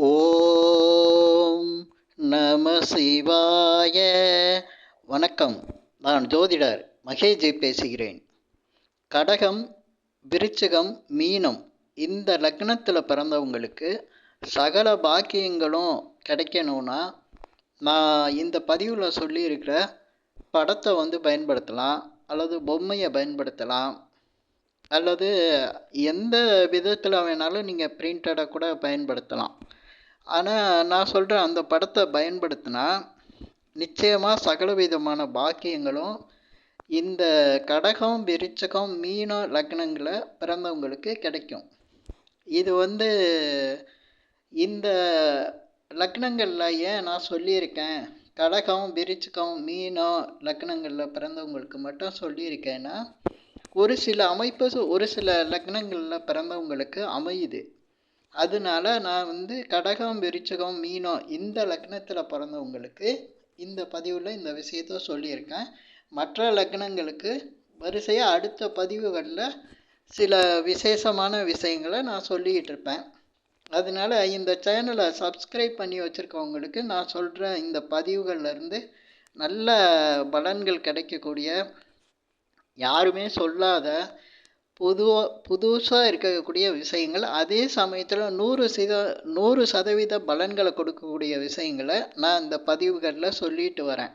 ஓம் நம சிவாய. வணக்கம். நான் ஜோதிடர் மகேஜி பேசுகிறேன். கடகம் விருச்சிகம் மீனம் இந்த லக்னத்தில் பிறந்தவங்களுக்கு சகல பாக்கியங்களும் கிடைக்கணும்னா நான் இந்த பதிவில் சொல்லியிருக்கிற படத்தை வந்து பயன்படுத்தலாம் அல்லது பொம்மையை பயன்படுத்தலாம் அல்லது எந்த விதத்தில் வேணாலும் நீங்கள் பிரிண்டடை கூட பயன்படுத்தலாம். ஆனால் நான் சொல்கிற அந்த படத்தை பயன்படுத்தினா நிச்சயமாக சகல விதமான பாக்கியங்களும் இந்த கடகம் விருச்சகம் மீனம் லக்னங்களில் பிறந்தவங்களுக்கு கிடைக்கும். இது வந்து இந்த லக்னங்களில் ஏன் நான் சொல்லியிருக்கேன் கடகம் விருச்சிகம் மீனம் லக்னங்களில் பிறந்தவங்களுக்கு மட்டும் சொல்லியிருக்கேன்னா ஒரு சில அமைப்பு ஒரு சில லக்னங்களில் பிறந்தவங்களுக்கு அமையுது. அதனால நான் வந்து கடகம் விருச்சகம் மீனம் இந்த லக்னத்தில் பிறந்தவங்களுக்கு இந்த பதிவில் இந்த விஷயத்த சொல்லியிருக்கேன். மற்ற லக்னங்களுக்கு வரிசையாக அடுத்த பதிவுகளில் சில விசேஷமான விஷயங்களை நான் சொல்லிக்கிட்டு இருப்பேன். அதனால் இந்த சேனலை சப்ஸ்கிரைப் பண்ணி வச்சுருக்கவங்களுக்கு நான் சொல்கிற இந்த பதிவுகள்லேருந்து நல்ல பலன்கள் கிடைக்கக்கூடிய யாருமே சொல்லாத புதுவாக புதுசாக இருக்கக்கூடிய விஷயங்கள் அதே சமயத்தில் நூறு சத நூறு சதவீத பலன்களை கொடுக்கக்கூடிய விஷயங்களை நான் இந்த பதிவுகளில் சொல்லிட்டு வரேன்.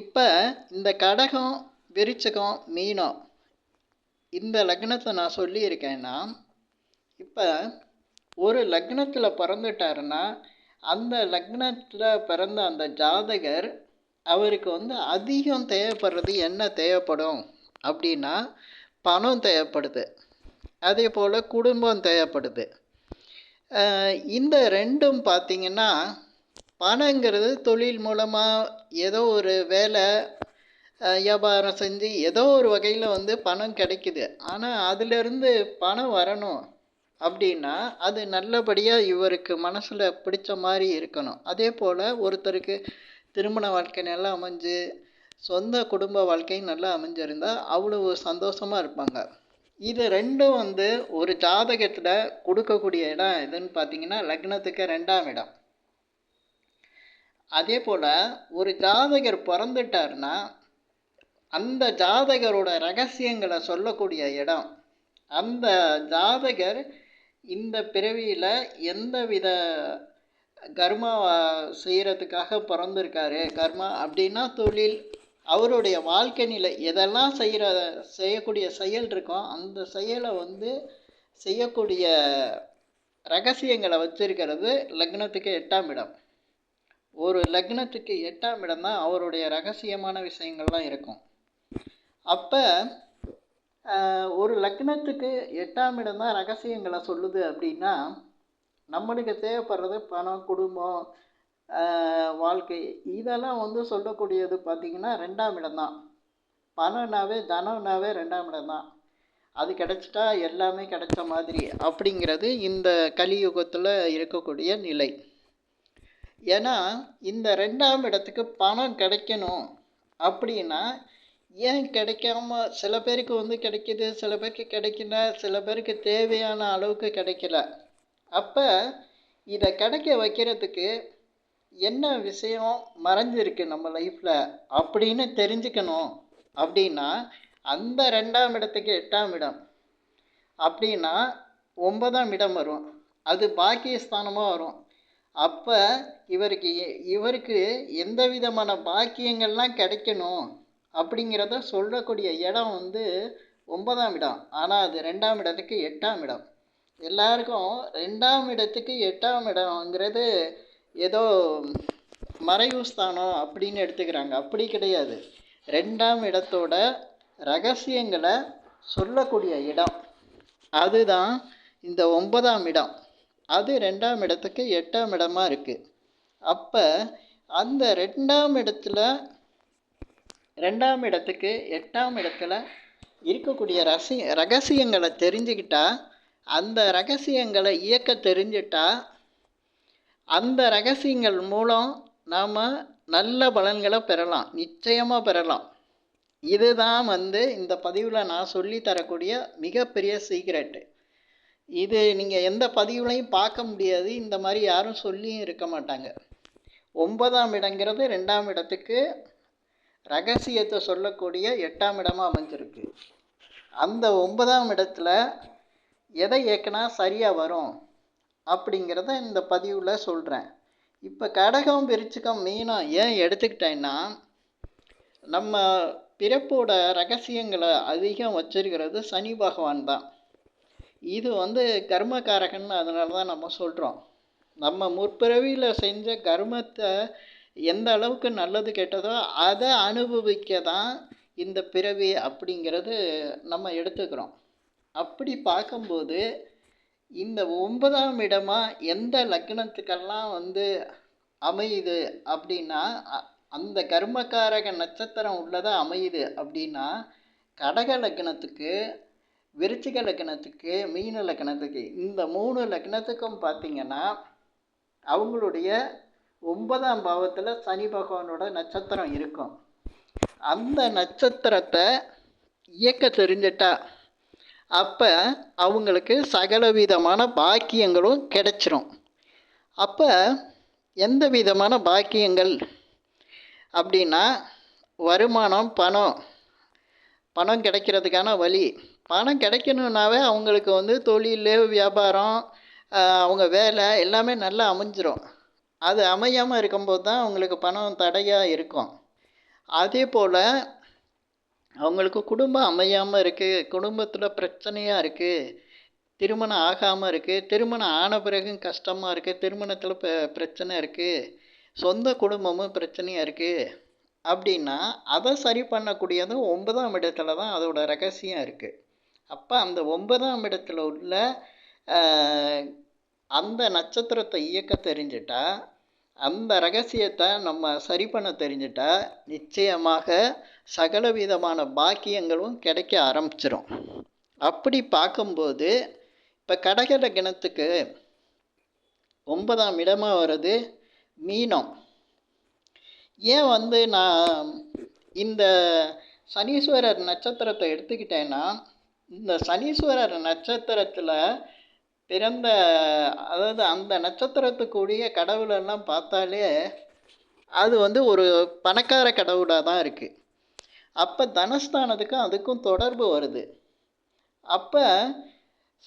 இப்போ இந்த கடகம் விருச்சகம் மீனம் இந்த லக்னத்தை நான் சொல்லியிருக்கேன்னா இப்போ ஒரு லக்னத்தில் பிறந்துட்டாருன்னா அந்த லக்னத்தில் பிறந்த அந்த ஜாதகர் அவருக்கு வந்து அதிகம் தேவைப்படுறது என்ன தேவைப்படும்? அப்படின்னா பணம் தேவைப்படுது. அதே போல் குடும்பம் தேவைப்படுது. இந்த ரெண்டும் பார்த்திங்கன்னா பணங்கிறது தொழில் மூலமாக ஏதோ ஒரு வேலை வியாபாரம் செஞ்சு ஏதோ ஒரு வகையில் வந்து பணம் கிடைக்குது. ஆனால் அதிலிருந்து பணம் வரணும் அப்படின்னா அது நல்லபடியாக இவருக்கு மனசில் பிடிச்ச மாதிரி இருக்கணும். அதே போல் ஒருத்தருக்கு திருமண வாழ்க்கை நல்லா அமைஞ்சு சொந்த குடும்ப வாழ்க்கையும் நல்லா அமைஞ்சிருந்தால் அவ்வளோ சந்தோஷமாக இருப்பாங்க. இது ரெண்டும் வந்து ஒரு ஜாதகத்தில் கொடுக்கக்கூடிய இடம் எதுன்னு பார்த்தீங்கன்னா லக்னத்துக்கு ரெண்டாம் இடம். அதே போல் ஒரு ஜாதகர் பிறந்துட்டார்னா அந்த ஜாதகரோட ரகசியங்களை சொல்லக்கூடிய இடம். அந்த ஜாதகர் இந்த பிறவியில் எந்த வித கர்மா செய்கிறதுக்காக பிறந்திருக்காரு கர்மா அப்படின்னா தொழில் அவருடைய வாழ்க்கை நிலை எதெல்லாம் செய்கிற செய்யக்கூடிய செயல் இருக்கோ அந்த செயலை வந்து செய்யக்கூடிய ரகசியங்களை வச்சிருக்கிறது லக்னத்துக்கு எட்டாம் இடம். ஒரு லக்னத்துக்கு எட்டாம் இடம் தான் அவருடைய ரகசியமான விஷயங்கள்லாம் இருக்கும். அப்போ ஒரு லக்னத்துக்கு எட்டாம் இடம் தான் ரகசியங்களை சொல்லுது அப்படின்னா நம்மளுக்கு தேவைப்படுறது பணம் குடும்பம் வாழ்க்கை. இதெல்லாம் வந்து சொல்லக்கூடியது பார்த்திங்கன்னா ரெண்டாம் இடம்தான். பணம்னாவே தனம்னாவே ரெண்டாம் இடம்தான். அது கிடச்சிட்டா எல்லாமே கிடைச்ச மாதிரி அப்படிங்கிறது இந்த கலியுகத்தில் இருக்கக்கூடிய நிலை. ஏன்னா இந்த ரெண்டாம் இடத்துக்கு பணம் கிடைக்கணும் அப்படின்னா ஏன் கிடைக்காம சில பேருக்கு வந்து கிடைக்கிது சில பேருக்கு கிடைக்கல சில பேருக்கு தேவையான அளவுக்கு கிடைக்கல. அப்போ இதை கிடைக்க வைக்கிறதுக்கு என்ன விஷயம் மறைஞ்சிருக்கு நம்ம லைஃப்பில் அப்படின்னு தெரிஞ்சுக்கணும் அப்படின்னா அந்த ரெண்டாம் இடத்துக்கு எட்டாம் இடம். அப்படின்னா ஒன்பதாம் இடம் வரும். அது பாக்கியஸ்தானமாக வரும். அப்போ இவருக்கு இவருக்கு எந்த விதமான பாக்கியங்கள்லாம் கிடைக்கணும் அப்படிங்கிறத சொல்லக்கூடிய இடம் வந்து ஒன்பதாம் இடம். ஆனால் அது ரெண்டாம் இடத்துக்கு எட்டாம் இடம். எல்லாருக்கும் ரெண்டாம் இடத்துக்கு எட்டாம் இடம்ங்கிறது ஏதோ மறைவு ஸ்தானம் அப்படின்னு எடுத்துக்கிறாங்க. அப்படி கிடையாது. ரெண்டாம் இடத்தோட ரகசியங்களை சொல்லக்கூடிய இடம் அதுதான் இந்த ஒன்பதாம் இடம். அது ரெண்டாம் இடத்துக்கு எட்டாம் இடமா இருக்குது அப்போ அந்த ரெண்டாம் இடத்துல ரெண்டாம் இடத்துக்கு எட்டாம் இடத்துல இருக்கக்கூடிய ரசி ரகசியங்களை தெரிஞ்சுக்கிட்டா அந்த ரகசியங்களை இயக்க தெரிஞ்சிட்டா அந்த ரகசியங்கள் மூலம் நாம் நல்ல பலன்களை பெறலாம் நிச்சயமாக பெறலாம். இதுதான் வந்து இந்த பதிவில் நான் சொல்லி தரக்கூடிய மிகப்பெரிய சீக்ரெட்டு. இது நீங்கள் எந்த பதிவுலையும் பார்க்க முடியாது இந்த மாதிரி யாரும் சொல்லியும் இருக்க மாட்டாங்க. ஒன்பதாம் இடங்கிறது ரெண்டாம் இடத்துக்கு ரகசியத்தை சொல்லக்கூடிய எட்டாம் இடமாக அமைஞ்சிருக்கு. அந்த ஒன்பதாம் இடத்துல எதை இயக்குனா சரியாக வரும்? அப்படிங்கிறத இந்த பதிவில் சொல்கிறேன் இப்போ கடகம் விருச்சிகம் மீனம் ஏன் எடுத்துக்கிட்டேன்னா நம்ம பிறப்போட ரகசியங்களை அதிகம் வச்சிருக்கிறது சனி பகவான் தான். இது வந்து கர்மகாரகன் அதனால தான் நம்ம சொல்கிறோம் நம்ம முற்பிறவியில் செஞ்ச கர்மத்தை எந்த அளவுக்கு நல்லது கெட்டதோ அதை அனுபவிக்க தான் இந்த பிறவி அப்படிங்கிறது நம்ம எடுத்துக்கிறோம். அப்படி பார்க்கும்போது இந்த ஒன்பதாம் இடமா எந்த லக்னத்துக்கெல்லாம் வந்து அமையுது அப்படின்னா அ- அந்த கர்மகாரக நட்சத்திரம் உள்ளதாக அமையுது அப்படின்னா கடக லக்னத்துக்கு விருச்சிக லக்னத்துக்கு மீன லக்னத்துக்கு இந்த மூணு லக்னத்துக்கும் பார்த்தீங்கன்னா அவங்களுடைய ஒன்பதாம் பாவத்தில் சனி பகவானோட நட்சத்திரம் இருக்கும். அந்த நட்சத்திரத்தை இயக்க தெரிஞ்சிட்டா அப்போ அவங்களுக்கு சகல விதமான பாக்கியங்களும் கிடைச்சிரும். அப்போ எந்த விதமான பாக்கியங்கள்? அப்படின்னா வருமானம் பணம். பணம் கிடைக்கிறதுக்கான வழி. பணம் கிடைக்கணுன்னாவே அவங்களுக்கு வந்து தொழில் வியாபாரம் அவங்க வேலை எல்லாமே நல்லா அமைஞ்சிரும். அது அமையாமல் இருக்கும்போது தான் அவங்களுக்கு பணம் தடையாக இருக்கும். அதே போல் அவங்களுக்கு குடும்பம் அமையாமல் இருக்குது குடும்பத்தில் பிரச்சனையாக இருக்குது திருமணம் ஆகாமல் இருக்குது திருமணம் ஆன பிறகும் கஷ்டமாக இருக்குது திருமணத்தில் ப பிரச்சனை இருக்குது சொந்த குடும்பமும் பிரச்சனையாக இருக்குது அப்படின்னா அதை சரி பண்ணக்கூடியது ஒன்பதாம் இடத்துல தான் அதோட ரகசியம் இருக்குது அப்போ அந்த ஒன்பதாம் இடத்துல உள்ள அந்த நட்சத்திரத்தை இயக்க தெரிஞ்சிட்டா அந்த ரகசியத்தை நம்ம சரி பண்ண தெரிஞ்சிட்டா நிச்சயமாக சகல விதமான பாக்கியங்களும் கிடைக்க ஆரம்பிச்சிடும் அப்படி பார்க்கும்போது இப்போ கடகர கிணத்துக்கு ஒன்பதாம் இடமாக வருது மீனம். ஏன் வந்து நான் இந்த சனீஸ்வரர் நட்சத்திரத்தை எடுத்துக்கிட்டேன்னா இந்த சனீஸ்வரர் நட்சத்திரத்தில் பிறந்த அதாவது அந்த நட்சத்திரத்துக்குரிய கடவுளெல்லாம் பார்த்தாலே அது வந்து ஒரு பணக்கார கடவுளாக தான் இருக்குது அப்போ தனஸ்தானத்துக்கும் அதுக்கும் தொடர்பு வருது. அப்போ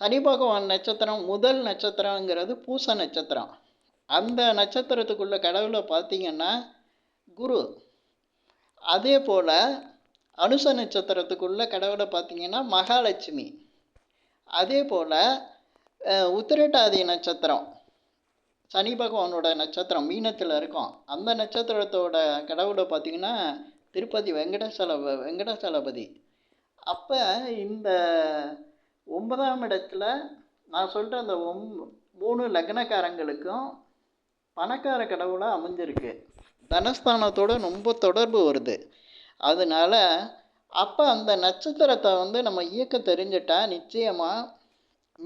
சனி பகவான் நட்சத்திரம் முதல் நட்சத்திரங்கிறது பூச நட்சத்திரம். அந்த நட்சத்திரத்துக்குள்ள கடவுளை பார்த்தீங்கன்னா குரு. அதே போல் அனுச நட்சத்திரத்துக்குள்ள கடவுளை பார்த்தீங்கன்னா மகாலட்சுமி. அதே போல் உத்திரட்டாதி நட்சத்திரம். சனி பகவானோட நட்சத்திரம் மீனத்தில் இருக்கும். அந்த நட்சத்திரத்தோட கடவுளை பார்த்தீங்கன்னா திருப்பதி வெங்கடசல வெங்கடசலபதி. அப்போ இந்த ஒன்பதாம் இடத்துல நான் சொல்கிற அந்த ஒம் மூணு லக்னக்காரங்களுக்கும் பணக்கார கடவுளாக அமைஞ்சிருக்கு. தனஸ்தானத்தோட ரொம்ப தொடர்பு வருது. அதனால அப்போ அந்த நட்சத்திரத்தை வந்து நம்ம இயக்க தெரிஞ்சிட்டா நிச்சயமாக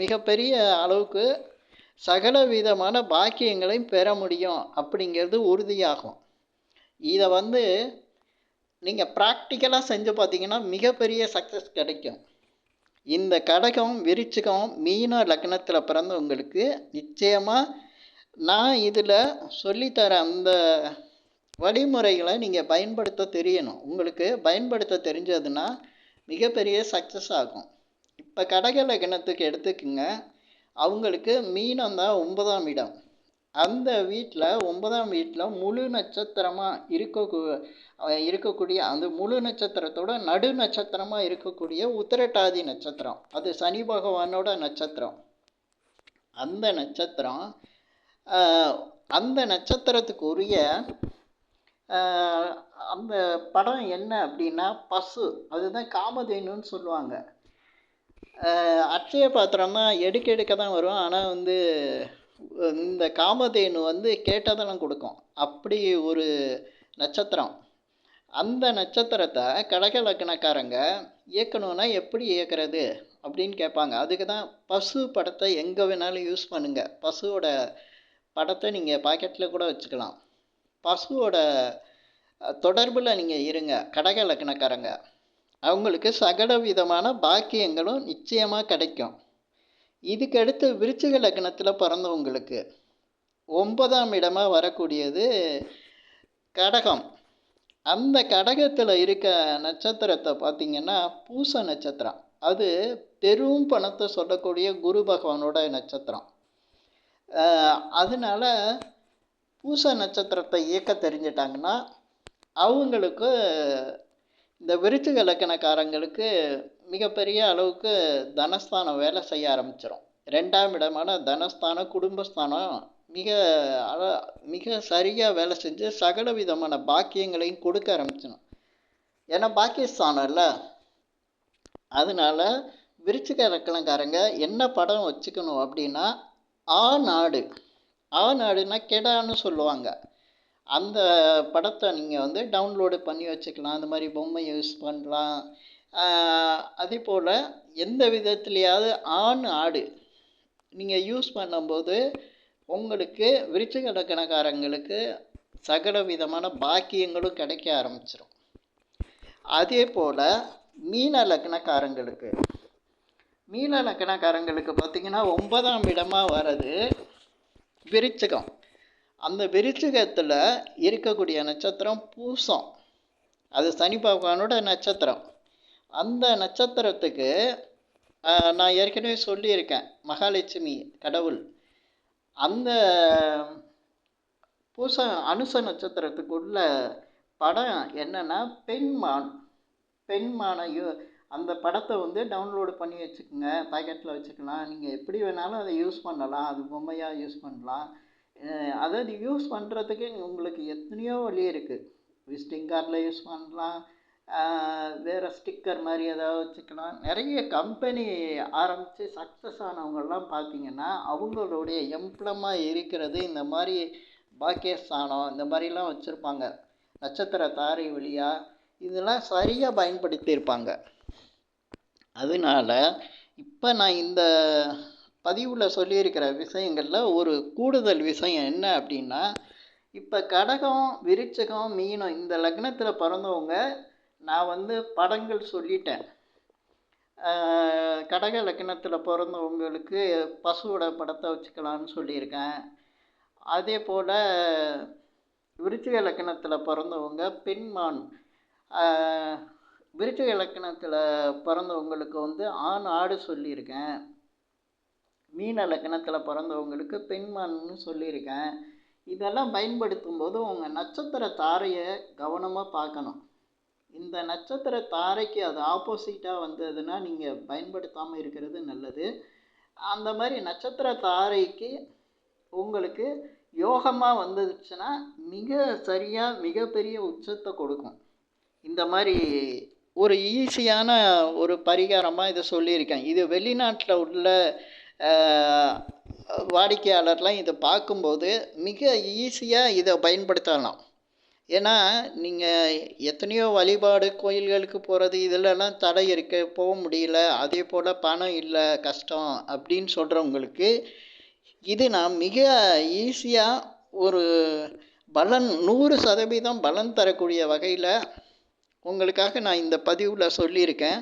மிகப்பெரிய அளவுக்கு சகல விதமான பாக்கியங்களையும் பெற முடியும் அப்படிங்கிறது உறுதியாகும். இதை வந்து நீங்கள் ப்ராக்டிக்கலாக செஞ்சு பார்த்தீங்கன்னா மிகப்பெரிய சக்ஸஸ் கிடைக்கும். இந்த கடகம் விருச்சிகம் மீன லக்னத்தில் பிறந்தவங்களுக்கு நிச்சயமாக நான் இதில் சொல்லித்தர அந்த வழிமுறைகளை நீங்கள் பயன்படுத்த தெரியணும். உங்களுக்கு பயன்படுத்த தெரிஞ்சதுன்னா மிகப்பெரிய சக்ஸஸ் ஆகும். இப்போ கடக லக்னத்துக்கு எடுத்துக்கோங்க. அவங்களுக்கு மீனம் தான் ஒன்பதாம் இடம். அந்த வீட்டில் ஒன்பதாம் வீட்டில் முழு நட்சத்திரமாக இருக்க இருக்கக்கூடிய அந்த முழு நட்சத்திரத்தோட நடு நட்சத்திரமாக இருக்கக்கூடிய உத்திரட்டாதி நட்சத்திரம். அது சனி பகவானோட நட்சத்திரம். அந்த நட்சத்திரம் அந்த நட்சத்திரத்துக்கு உரிய அந்த படம் என்ன அப்படின்னா பசு. அதுதான் காமதேனுன்னு சொல்லுவாங்க. அட்சய பாத்திரம் எடுக்க எடுக்க தான் வரும். ஆனால் வந்து இந்த காமதேனு வந்து கேட்டதெல்லாம் கொடுக்கும். அப்படி ஒரு நட்சத்திரம். அந்த நட்சத்திரத்தை கடக லக்னக்காரங்க இயக்கணும்னா எப்படி இயக்கிறது அப்படின்னு கேட்பாங்க. அதுக்கு தான் பசு படத்தை எங்கே வேணாலும் யூஸ் பண்ணுங்கள் பசுவோட படத்தை நீங்கள் பாக்கெட்டில் கூட வச்சுக்கலாம். பசுவோட தொடர்பில் நீங்கள் இருங்க. கடக லக்னக்காரங்க அவங்களுக்கு சகல விதமான பாக்கியங்களும் நிச்சயமாக கிடைக்கும். இதுக்கடுத்து விருச்சிக லக்னத்தில் பிறந்தவங்களுக்கு ஒன்பதாம் இடமாக வரக்கூடியது கடகம். அந்த கடகத்தில் இருக்க நட்சத்திரத்தை பார்த்திங்கன்னா பூச நட்சத்திரம். அது பெரும் பணத்தை சொல்லக்கூடிய குரு பகவானோட நட்சத்திரம். அதனால் பூச நட்சத்திரத்தை இயக்க தெரிஞ்சிட்டாங்கன்னா அவங்களுக்கு இந்த விருச்சிக இலக்கணக்காரங்களுக்கு மிகப்பெரிய அளவுக்கு தனஸ்தானம் வேலை செய்ய ஆரம்பிச்சிடும் ரெண்டாம் இடமான தனஸ்தானம் குடும்பஸ்தானம் மிக அழ மிக சரியாக வேலை செஞ்சு சகல விதமான பாக்கியங்களையும் கொடுக்க ஆரம்பிச்சிடும் ஏன்னா பாக்கியஸ்தானம் இல்லை. அதனால விருச்சிக இலக்கணக்காரங்க என்ன படம் வச்சுக்கணும் அப்படின்னா ஆ நாடு. ஆ நாடுனா கெடான்னு சொல்லுவாங்க. அந்த படத்தை நீங்கள் வந்து டவுன்லோடு பண்ணி வச்சுக்கலாம். அந்த மாதிரி பொம்மை யூஸ் பண்ணலாம். அதே போல் எந்த விதத்துலையாவது ஆண் ஆடு நீங்கள் யூஸ் பண்ணும்போது உங்களுக்கு விருச்சிகடக்கணக்காரங்களுக்கு சகல விதமான பாக்கியங்களும் கிடைக்க ஆரம்பிச்சிடும் அதே போல் மீன லக்னக்காரங்களுக்கு மீன லக்னக்காரங்களுக்கு பார்த்திங்கன்னா ஒன்பதாம் இடமாக வர்றது விருச்சிகம். அந்த விருச்சிகத்தில் இருக்கக்கூடிய நட்சத்திரம் பூசம். அது சனி பகவானோட நட்சத்திரம். அந்த நட்சத்திரத்துக்கு நான் ஏற்கனவே சொல்லியிருக்கேன் மகாலட்சுமி கடவுள். அந்த பூச அனுச நட்சத்திரத்துக்குள்ள படம் என்னென்னா பெண்மான். பெண்மானையோ அந்த படத்தை வந்து டவுன்லோடு பண்ணி வச்சுக்கோங்க பாக்கெட்டில் வச்சுக்கலாம். நீங்கள் எப்படி வேணாலும் அதை யூஸ் பண்ணலாம். அது பொம்மையாக யூஸ் பண்ணலாம். அதாவது யூஸ் பண்ணுறதுக்கு உங்களுக்கு எத்தனையோ வழி இருக்குது விசிட்டிங் கார்டில் யூஸ் பண்ணலாம். வேறு ஸ்டிக்கர் மாதிரி ஏதாவது வச்சுக்கலாம். நிறைய கம்பெனி ஆரம்பித்து சக்ஸஸ் ஆனவங்கள்லாம் பார்த்தீங்கன்னா அவங்களுடைய எம்ப்ளமாக இருக்கிறது இந்த மாதிரி பாக்கியஸ்தானம் இந்த மாதிரிலாம் வச்சுருப்பாங்க. நட்சத்திர தாரை வழியாக இதெல்லாம் சரியாக பயன்படுத்தியிருப்பாங்க. அதனால் இப்போ நான் இந்த பதிவில் சொல்லியிருக்கிற விஷயங்களில் ஒரு கூடுதல் விஷயம் என்ன அப்படின்னா இப்போ கடகம் விருச்சகம் மீனம் இந்த லக்னத்தில் பிறந்தவங்க நான் வந்து படங்கள் சொல்லிட்டேன். கடக லக்னத்தில் பிறந்தவங்களுக்கு பசுவோட படத்தை வச்சுக்கலான்னு சொல்லியிருக்கேன். அதே போல் விருச்சிக லக்கணத்தில் பிறந்தவங்க பெண்மான். விருச்சிக இலக்கணத்தில் பிறந்தவங்களுக்கு வந்து ஆண் ஆடு சொல்லியிருக்கேன். மீன லக்னத்தில் பிறந்தவங்களுக்கு பெண்மான்னு சொல்லியிருக்கேன். இதெல்லாம் பயன்படுத்தும் போது உங்கள் நட்சத்திர தாரையை கவனமாக பார்க்கணும். இந்த நட்சத்திர தாரைக்கு அது ஆப்போசிட்டாக வந்ததுன்னா நீங்கள் பயன்படுத்தாமல் இருக்கிறது நல்லது. அந்த மாதிரி நட்சத்திர தாரைக்கு உங்களுக்கு யோகமாக வந்துச்சுன்னா மிக சரியாக மிகப்பெரிய உச்சத்தை கொடுக்கும். இந்த மாதிரி ஒரு ஈஸியான ஒரு பரிகாரமாக இதை சொல்லியிருக்கேன். இது வெளிநாட்டில் உள்ள வாடிக்கையாளர்லாம் இதை பார்க்கும்போது மிக ஈஸியாக இதை பயன்படுத்தலாம். ஏன்னா நீங்கள் எத்தனையோ வழிபாடு கோயில்களுக்கு போகிறது இதிலெல்லாம் தடை இருக்குது போக முடியல அதே போல் பணம் இல்லை கஷ்டம் அப்படின்னு சொல்கிறவங்களுக்கு இது நான் மிக ஈஸியாக ஒரு பலன் நூறு சதவீதம் பலன் தரக்கூடிய வகையில் உங்களுக்காக நான் இந்த பதிவில் சொல்லியிருக்கேன்.